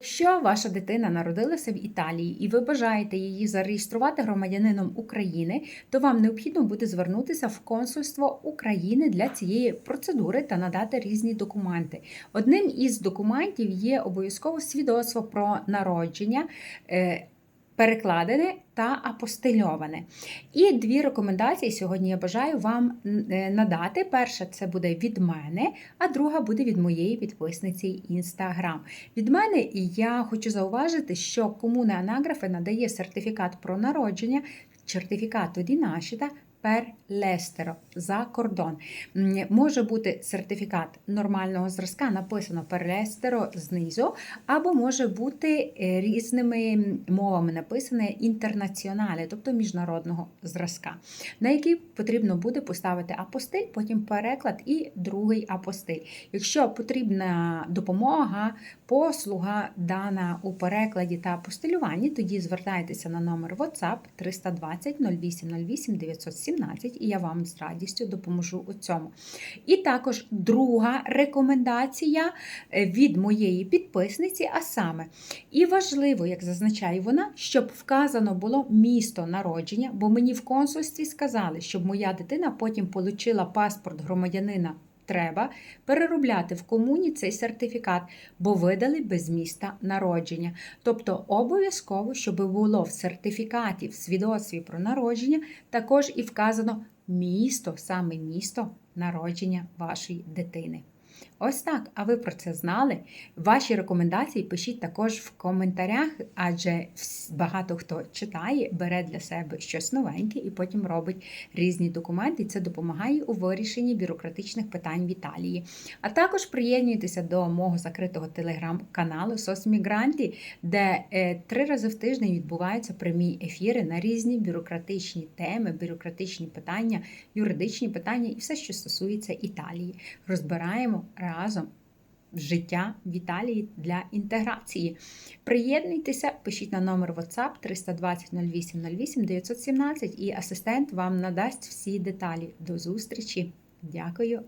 Якщо ваша дитина народилася в Італії і ви бажаєте її зареєструвати громадянином України, то вам необхідно буде звернутися в консульство України для цієї процедури та надати різні документи. Одним із документів є обов'язково свідоцтво про народження. Перекладене та апостильоване. І дві рекомендації сьогодні я бажаю вам е, надати. Перша це буде від мене, а друга буде від моєї підписниці Instagram. Від мене я хочу зауважити, що комуна Анаграфи надає сертифікат про народження, сертифікат di nascita per l'estero, за кордон. Може бути сертифікат нормального зразка, написано l'estero знизу, або може бути е, різними мовами написане інтернаціонале, тобто міжнародного зразка, на який потрібно буде поставити апостиль, потім переклад і другий апостиль. Якщо потрібна допомога, послуга дана у перекладі та апостилюванні, тоді звертайтеся на номер WhatsApp 320 08 08 917 і я вам з радістю допоможу у цьому. І також друга рекомендація е, від моєї підписниці, а саме, і важливо, як зазначає вона, щоб вказано було місто народження, бо мені в консульстві сказали, щоб моя дитина потім отримала паспорт громадянина. Треба переробляти в комуні цей сертифікат, бо видали без міста народження. Тобто обов'язково, щоб було в сертифікаті, в свідоцтві про народження, також і вказано місто, саме місто народження вашої дитини. Ось так. А ви про це знали? Ваші рекомендації пишіть також в коментарях, адже багато хто читає, бере для себе щось новеньке і потім робить різні документи. Це допомагає у вирішенні бюрократичних питань в Італії. А також приєднуйтеся до мого закритого телеграм-каналу Сосмігранті, де е, три рази в тиждень відбуваються прямі ефіри на різні бюрократичні теми, бюрократичні питання, юридичні питання і все, що стосується Італії. Розбираємо разом життя в Італії для інтеграції. Приєднуйтеся, пишіть на номер WhatsApp 320 08 08 917 і асистент вам надасть всі деталі. До зустрічі! Дякую